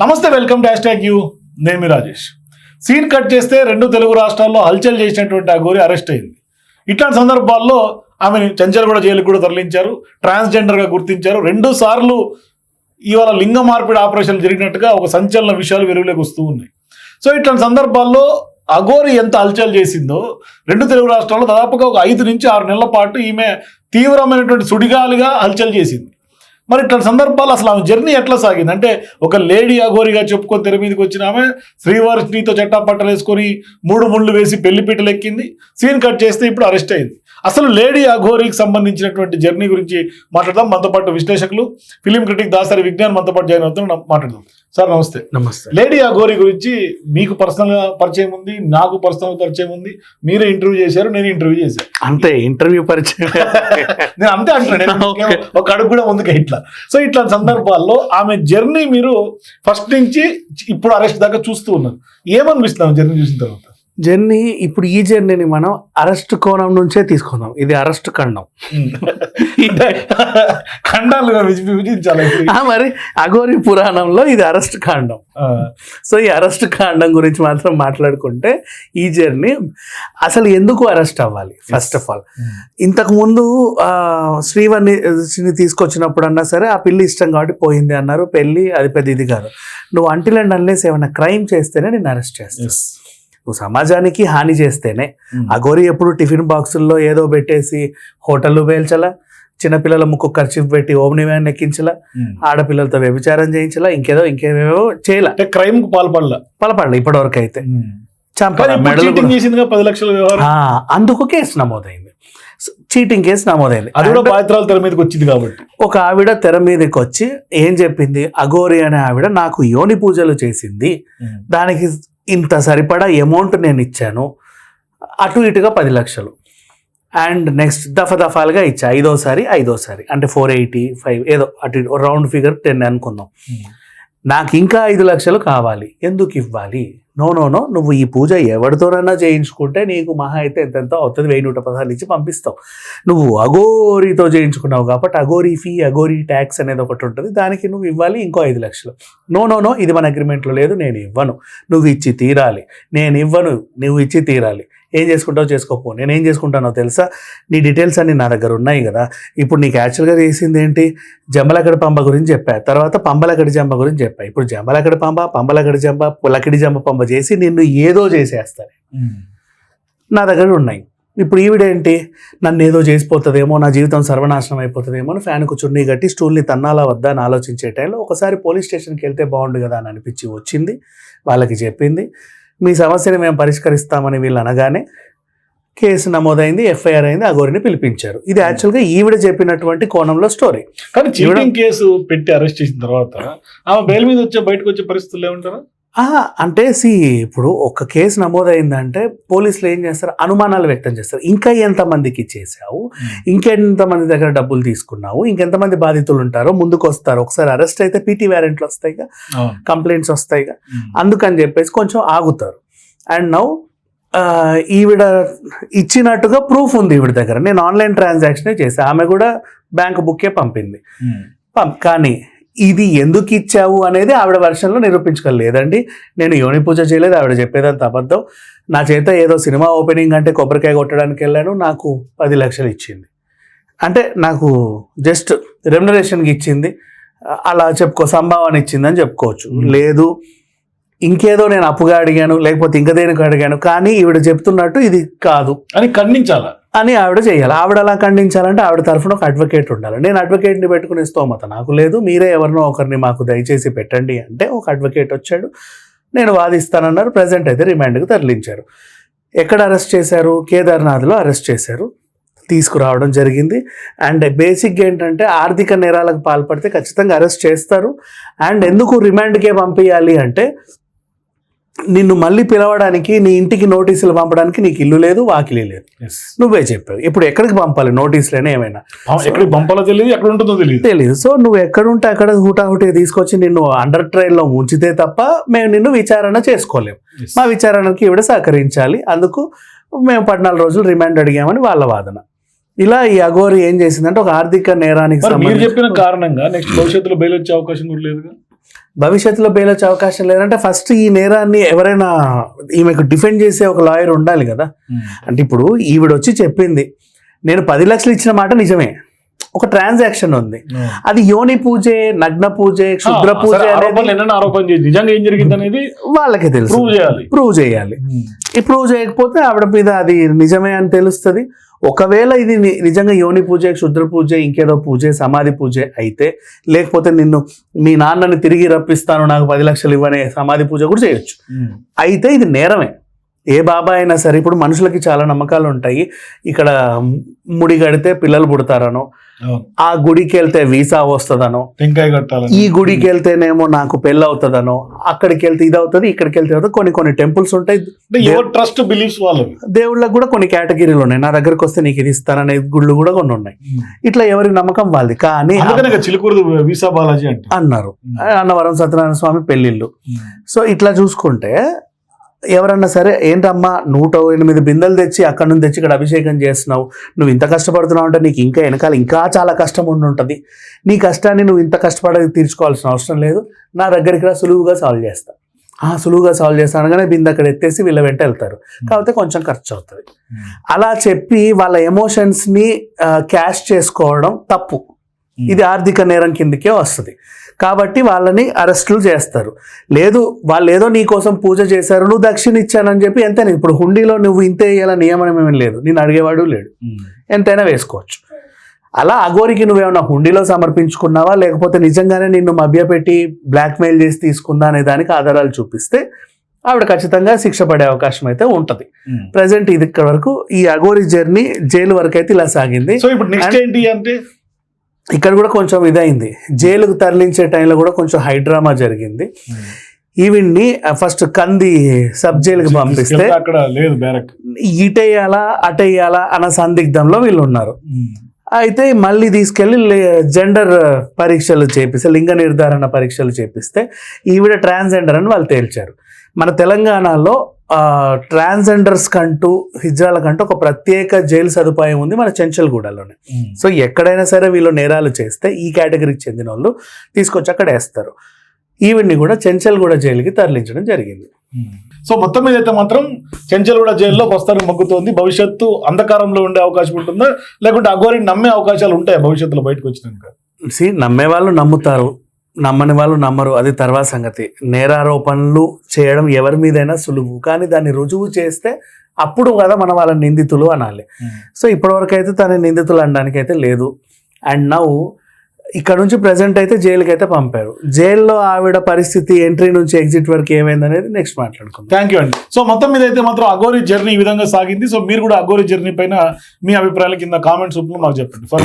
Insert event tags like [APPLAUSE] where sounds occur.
నమస్తే welcome to hash you. నేమి Rajesh. Scene cut చేస్తే రెండు తెలుగు రాష్ట్రాల్లో హల్చల్ చేసినటువంటి ఆ గోరి అరెస్ట్ అయింది. ఇట్లాంటి సందర్భాల్లో ఆమెను చంచల్గూడ జైలుకు కూడా తరలించారు. ట్రాన్స్జెండర్గా గుర్తించారు. రెండు సార్లు ఇవాళ లింగ మార్పిడి ఆపరేషన్లు జరిగినట్టుగా ఒక సంచలన విషయాలు వెలుగులోకి వస్తూ ఉన్నాయి. సో ఇట్లాంటి సందర్భాల్లో అఘోరి ఎంత హల్చల్ చేసిందో రెండు తెలుగు రాష్ట్రాల్లో దాదాపుగా ఒక ఐదు నుంచి ఆరు నెలల పాటు ఈమె తీవ్రమైనటువంటి సుడిగాలిగా హల్చల్ చేసింది. మరి ఇట్లాంటి సందర్భాలు అసలు ఆమె జర్నీ ఎట్లా సాగింది? అంటే ఒక లేడీ అఘోరిగా చెప్పుకొని తెర మీదకి వచ్చిన ఆమె శ్రీవారితో చట్టా పట్టలు వేసుకొని మూడు ముళ్ళు వేసి పెళ్ళిపీటలు ఎక్కింది. సీన్ కట్ చేస్తే ఇప్పుడు అరెస్ట్ అయింది. అసలు లేడీ అఘోరికి సంబంధించినటువంటి జర్నీ గురించి మాట్లాడదాం. మనతో పాటు విశ్లేషకులు ఫిలిం క్రిటిక్ దాసరి విజ్ఞాన్ మనతో పాటు జాయిన్ అవుతున్నారు. మాట్లాడదాం. సార్ నమస్తే. నమస్తే. లేడీ అఘోరి గురించి మీకు పర్సనల్గా పరిచయం ఉంది నాకు పర్సనల్ పరిచయం ఉంది మీరే ఇంటర్వ్యూ చేశారు నేను ఇంటర్వ్యూ చేశాను. అంతే ఇంటర్వ్యూ పరిచయం. [LAUGHS] నేను అంతే అంటున్నాను ఒక అడుగు కూడా ముందుకు ఇట్లా. సో ఇట్లాంటి సందర్భాల్లో ఆమె జర్నీ మీరు ఫస్ట్ నుంచి ఇప్పుడు అరెస్ట్ దాకా చూస్తూ ఉన్నారు. ఏమనిపిస్తుంది ఆమె జర్నీ చూసిన తర్వాత? జర్నీ ఇప్పుడు ఈ జర్నీని మనం అరెస్ట్ కోణం నుంచే తీసుకుందాం. ఇది అరెస్ట్ ఖండం. [LAUGHS] ఖండాలు విభజి- విభజించాలి మరి అఘోరి పురాణంలో ఇది అరెస్ట్ కాండం సో ఈ అరెస్ట్ కాండం గురించి మాత్రం మాట్లాడుకుంటే ఈ జర్నీ అసలు ఎందుకు అరెస్ట్ అవ్వాలి? ఫస్ట్ ఆఫ్ ఆల్ ఇంతకు ముందు ఆ, శ్రీవల్లిని తీసుకొచ్చినప్పుడు అన్నా సరే ఆ పిల్లి ఇష్టం కాబట్టి పోయింది అన్నారు. పెళ్ళి అది పెద్ద ఇది కాదు. నువ్వు అంటిల్ అండ్ అన్లేస్ ఏమైనా క్రైమ్ చేస్తేనే నేను అరెస్ట్ చేస్తాను. నువ్వు సమాజానికి హాని చేస్తేనే. అగోరి ఎప్పుడు టిఫిన్ బాక్సుల్లో ఏదో పెట్టేసి హోటళ్ళు పేల్చలా చిన్నపిల్లల ముక్కు ఖర్చు పెట్టి ఓమ్ని వ్యాన్ ఎక్కించలా. ఆడపిల్లలతో వ్యభిచారం చేయించలా ఇంకేదో ఇంకేమేవో చేయలా. క్రైమ్ పాల్పడలా. పలపడలే ఇప్పటి వరకు అయితే పది లక్షల అందుకు కేసు నమోదైంది. చీటింగ్ కేసు నమోదైంది. అది కూడా బాధితురాల తెర మీదకి వచ్చింది కాబట్టి. ఒక ఆవిడ తెర మీదకి వచ్చి ఏం చెప్పింది? అఘోరి అనే ఆవిడ నాకు యోని పూజలు చేసింది. దానికి ఇంత సరిపడా అమౌంట్ నేను ఇచ్చాను. అటు ఇటుగా పది లక్షలు. అండ్ నెక్స్ట్ దఫ దఫాలుగా ఇచ్చా. ఐదోసారి ఐదోసారి. అంటే ఫోర్ ఎయిటీ ఫైవ్ ఏదో అటు ఇటు రౌండ్ ఫిగర్ టెన్ అనుకుందాం. Hmm. నాకు ఇంకా ఐదు లక్షలు కావాలి. ఎందుకు ఇవ్వాలి? No no no. నువ్వు ఈ పూజ ఎవరితోనన్నా చేయించుకుంటే నీకు మహా అయితే ఎంతెంతో అవుతుంది. వెయ్యి నూట పదహారు ఇచ్చి పంపిస్తావు నువ్వు అగోరీతో చేయించుకున్నావు కాబట్టి అగోరీ ఫీ అగోరీ ట్యాక్స్ అనేది ఒకటి ఉంటుంది. దానికి నువ్వు ఇవ్వాలి ఇంకో ఐదు లక్షలు. No no no. ఇది మన అగ్రిమెంట్లో లేదు. నేను ఇవ్వను. నువ్వు ఇచ్చి తీరాలి. నేను ఇవ్వను. నువ్వు ఇచ్చి తీరాలి. ఏం చేసుకుంటావు చేసుకోపో. నేను ఏం చేసుకుంటానో తెలుసా? నీ డీటెయిల్స్ అన్ని నా దగ్గర ఉన్నాయి కదా. ఇప్పుడు నీకు యాక్చువల్గా చేసింది ఏంటి? జంబలకడి పంబ గురించి చెప్పా. తర్వాత పంబలకడి జంబ గురించి చెప్పా. ఇప్పుడు జంబలకడి పంబ పంబలకడి జంబ లకిడి జంబ పంబ చేసి నిన్ను ఏదో చేసేస్తాను నా దగ్గర ఉన్నాయి. ఇప్పుడు ఈవిడేంటి నన్ను ఏదో చేసిపోతుందేమో నా జీవితం సర్వనాశనం అయిపోతుందేమో అని ఫ్యాన్కు చున్నీ కట్టి స్టూల్ని తన్నాలా వద్దా అని ఆలోచించే టైంలో ఒకసారి పోలీస్ స్టేషన్కి వెళ్తే బాగుండు కదా అని అనిపించి వచ్చింది. వాళ్ళకి చెప్పింది. మీ సమస్యని మేము పరిష్కరిస్తామని వీళ్ళు అనగానే కేసు నమోదైంది ఎఫ్ఐఆర్ అయింది ఆ గోరిని పిలిపించారు. ఇది యాక్చువల్గా ఈవిడ చెప్పినటువంటి కోణంలో స్టోరీ కానీ చీటింగ్ కేసు పెట్టి అరెస్ట్ చేసిన తర్వాత ఆమె బెయిల్ మీద వచ్చే బయటకు వచ్చే పరిస్థితులు ఏమంటారా? అంటే సి ఇప్పుడు ఒక కేసు నమోదైందంటే పోలీసులు ఏం చేస్తారు? అనుమానాలు వ్యక్తం చేస్తారు. ఇంకా ఎంతమందికి చేసావు ఇంకెంతమంది దగ్గర డబ్బులు తీసుకున్నావు? ఇంకెంతమంది బాధితులు ఉంటారో ముందుకు వస్తారు ఒకసారి అరెస్ట్ అయితే పీటీ వ్యారెంట్లు వస్తాయిగా కంప్లైంట్స్ వస్తాయిగా. అందుకని చెప్పేసి కొంచెం ఆగుతారు. అండ్ నౌ ఈవిడ ఇచ్చినట్టుగా ప్రూఫ్ ఉంది ఈవిడ దగ్గర. నేను ఆన్లైన్ ట్రాన్సాక్షన్ చేసా ఆమె కూడా బ్యాంక్ బుక్కే పంపింది. కానీ ఇది ఎందుకు ఇచ్చావు అనేది ఆవిడ వర్షన్లో నిరూపించుకోలేదండి నేను యోని పూజ చేయలేదు ఆవిడ చెప్పేదంత అబద్ధం. నా చేత ఏదో సినిమా ఓపెనింగ్ అంటే కొబ్బరికాయ కొట్టడానికి వెళ్ళాను నాకు పది లక్షలు ఇచ్చింది. అంటే నాకు జస్ట్ రెమ్యునరేషన్కి ఇచ్చింది. అలా చెప్పుకో సంభావన ఇచ్చిందని చెప్పుకోవచ్చు. లేదు ఇంకేదో నేను అప్పుగా అడిగాను లేకపోతే ఇంకా దేనికి అడిగాను కానీ ఈవిడ చెప్తున్నట్టు ఇది కాదు. అని ఖండించాలా? అని ఆవిడ చేయాలి. ఆవిడ అలా ఖండించాలంటే ఆవిడ తరఫున ఒక అడ్వకేట్ ఉండాలి. నేను అడ్వకేట్ని పెట్టుకునే స్తోమత నాకు లేదు. మీరే ఎవరినో ఒకరిని మాకు దయచేసి పెట్టండి అంటే ఒక అడ్వకేట్ వచ్చాడు. నేను వాదిస్తానన్నారు. ప్రజెంట్ అయితే రిమాండ్కి తరలించారు. ఎక్కడ అరెస్ట్ చేశారు? కేదార్నాథ్లో అరెస్ట్ చేశారు. తీసుకురావడం జరిగింది. అండ్ బేసిక్గా ఏంటంటే ఆర్థిక నేరాలకు పాల్పడితే ఖచ్చితంగా అరెస్ట్ చేస్తారు. అండ్ ఎందుకు రిమాండ్కే పంపించాలి అంటే నిన్ను మళ్ళీ పిలవడానికి నీ ఇంటికి నోటీసులు పంపడానికి నీకు ఇల్లు లేదు వాకిలి లేదు. నువ్వే చెప్పావు. ఇప్పుడు ఎక్కడికి పంపాలి నోటీసులైనా ఏమైనా? ఎక్కడికి పంపాలో తెలియదు ఎక్కడ ఉంటుందో తెలియదు తెలియదు సో నువ్వు ఎక్కడుంటే అక్కడ హుటాహుటి తీసుకొచ్చి నిన్ను అండర్ ట్రైల్లో ఉంచితే తప్ప మేము నిన్ను విచారణ చేసుకోలేము మా విచారణకి ఈవిడ సహకరించాలి. అందుకు మేము పద్నాలుగు రోజులు రిమాండ్ అడిగామని వాళ్ళ వాదన. ఇలా ఈ అఘోరి ఏం చేసిందంటే ఒక ఆర్థిక నేరానికి చెప్పిన కారణంగా నెక్స్ట్ భవిష్యత్తులో బెయిల్ వచ్చే అవకాశం కూడా లేదుగా? భవిష్యత్తులో బెయిల్ వచ్చే అవకాశం లేదంటే ఫస్ట్ ఈ నేరాన్ని ఎవరైనా ఈమెకు డిఫెండ్ చేసే ఒక లాయర్ ఉండాలి కదా. అంటే ఇప్పుడు ఈవిడ వచ్చి చెప్పింది నేను పది లక్షలు ఇచ్చిన మాట నిజమే. ఒక ట్రాన్సాక్షన్ ఉంది. అది యోని పూజే నగ్న పూజే క్షుద్ర పూజ నిజంగా ఏం జరిగింది అనేది వాళ్ళకే తెలుసు. ప్రూవ్ చేయాలి. ప్రూవ్ చేయాలి. ఈ ప్రూవ్ చేయకపోతే ఆవిడ మీద అది నిజమే అని తెలుస్తుంది. ఒకవేళ ఇది నిజంగా యోని పూజ క్షుద్ర పూజ ఇంకేదో పూజ సమాధి పూజ అయితే లేకపోతే నిన్ను మీ నాన్నని తిరిగి రప్పిస్తాను నాకు పది లక్షలు ఇవ్వనే సమాధి పూజ కూడా చేయొచ్చు. అయితే ఇది నేరమే. ఏ బాబా అయినా సరే ఇప్పుడు మనుషులకి చాలా నమ్మకాలు ఉంటాయి ఇక్కడ ముడి కడితే పిల్లలు పుడతారనో. ఆ గుడికి వెళ్తే వీసా వస్తుందనో టెంకాయ కట్టాలని. ఈ గుడికి వెళ్తేనేమో నాకు పెళ్ళి అవుతుందనో అక్కడికి వెళ్తే ఇది అవుతుంది ఇక్కడికి వెళ్తే అవుతుంది కొన్ని కొన్ని టెంపుల్స్ ఉంటాయి. ట్రస్ట్ బిలీఫ్స్ వాళ్ళవి? దేవుళ్ళకి కూడా కొన్ని కేటగిరీలు ఉన్నాయి. నా దగ్గరకు వస్తే నీకు ఇది ఇస్తాననే గుళ్ళు కూడా కొన్ని ఉన్నాయి. ఇట్లా ఎవరి నమ్మకం వాళ్ళది. కానీ చిలుకూరు వీసా బాలాజీ అంటే అన్నారు. అన్నవరం సత్యనారాయణ స్వామి పెళ్ళిళ్ళు. సో ఇట్లా చూసుకుంటే ఎవరన్నా సరే ఏంటమ్మా నూట ఎనిమిది బిందెలు తెచ్చి అక్కడ నుంచి తెచ్చి ఇక్కడ అభిషేకం చేస్తున్నావు? నువ్వు ఇంత కష్టపడుతున్నావు అంటే నీకు ఇంకా వెనకాల ఇంకా చాలా కష్టం ఉండి ఉంటుంది. నీ కష్టాన్ని నువ్వు ఇంత కష్టపడి తీర్చుకోవాల్సిన అవసరం లేదు. నా దగ్గరికి రా సులువుగా సాల్వ్ చేస్తా. ఆ సులువుగా సాల్వ్ చేస్తాను అనగానే బిందె అక్కడ ఎత్తేసి వీళ్ళ వెంట వెళ్తారు. కాకపోతే కొంచెం ఖర్చు అవుతుంది అలా చెప్పి వాళ్ళ ఎమోషన్స్ని క్యాష్ చేసుకోవడం తప్పు. ఇది ఆర్థిక నేరం కిందకే వస్తుంది. కాబట్టి వాళ్ళని అరెస్టులు చేస్తారు. లేదు వాళ్ళు ఏదో నీ కోసం పూజ చేశారు నువ్వు దక్షిణ ఇచ్చానని చెప్పి ఎంతైనా ఇప్పుడు హుండీలో నువ్వు ఇంతే వేయాల నియమనం ఏమీ లేదు. నేను అడిగేవాడు లేడు. ఎంతైనా వేసుకోవచ్చు. అలా అఘోరికి నువ్వేమన్నా హుండీలో సమర్పించుకున్నావా? లేకపోతే నిజంగానే నిన్ను మభ్యపెట్టి బ్లాక్మెయిల్ చేసి తీసుకుందా అనే దానికి ఆధారాలు చూపిస్తే ఆవిడ ఖచ్చితంగా శిక్ష పడే అవకాశం అయితే ఉంటుంది. ప్రజెంట్ ఇది ఇక్కడ వరకు ఈ అఘోరి జర్నీ జైలు వరకు అయితే ఇలా సాగింది. సో ఇప్పుడు నెక్స్ట్ ఏంటి అంటే ఇక్కడ కూడా కొంచెం ఇదైంది. జైలుకు తరలించే టైంలో కూడా కొంచెం హైడ్రామా జరిగింది. ఈవిడ్ని ఫస్ట్ కంది సబ్ జైలుకి పంపిస్తే అక్కడ లేదు బ్యారక్. ఇటేయాలా అటేయాలా అన్న సందిగ్ధంలో వీళ్ళు ఉన్నారు. అయితే మళ్ళీ తీసుకెళ్ళి జెండర్ పరీక్షలు చేపిస్తే లింగ నిర్ధారణ పరీక్షలు చేపిస్తే ఈవిడ ట్రాన్స్జెండర్ అని వాళ్ళు తేల్చారు. మన తెలంగాణలో ట్రాన్స్జెండర్స్ కంటూ హిజ్రాల కంటూ ఒక ప్రత్యేక జైలు సదుపాయం ఉంది మన చెంచల్గూడలోనే. సో ఎక్కడైనా సరే వీళ్ళు నేరాలు చేస్తే ఈ కేటగిరీకి చెందిన వాళ్ళు తీసుకొచ్చి అక్కడ వేస్తారు. ఈవిడ్ని కూడా చెంచల్గూడ జైలుకి తరలించడం జరిగింది. సో మొత్తం మీద అయితే మాత్రం చెంచల్గూడ జైల్లో ప్రస్తుతానికి మొగ్గుతోంది. భవిష్యత్తు అంధకారంలో ఉండే అవకాశం ఉంటుందా? లేకుంటే అఘోరిని నమ్మే అవకాశాలు ఉంటాయా భవిష్యత్తులో బయటకు వచ్చినాక? సి నమ్మే వాళ్ళు నమ్ముతారు. నమ్మని వాళ్ళు నమ్మరు అది తర్వాత సంగతి. నేరారోపణలు చేయడం ఎవరి మీదైనా సులువు. కానీ దాన్ని రుజువు చేస్తే అప్పుడు కదా మన వాళ్ళ నిందితులు అనాలి. సో ఇప్పటివరకు అయితే తన నిందితులు అనడానికి అయితే లేదు. అండ్ నౌ ఇక్కడ నుంచి ప్రజెంట్ అయితే జైలుకి అయితే పంపారు. జైల్లో ఆవిడ పరిస్థితి ఎంట్రీ నుంచి ఎగ్జిట్ వరకు ఏమైంది అనేది నెక్స్ట్ మాట్లాడుకుందాం. థ్యాంక్ యూ అండి. సో మొత్తం మీద అయితే మాత్రం అఘోరి జర్నీ ఈ విధంగా సాగింది. సో మీరు కూడా అఘోరి జర్నీ పైన మీ అభిప్రాయాల కింద కామెంట్స్ రూపంలో మాకు చెప్పండి. ఫర్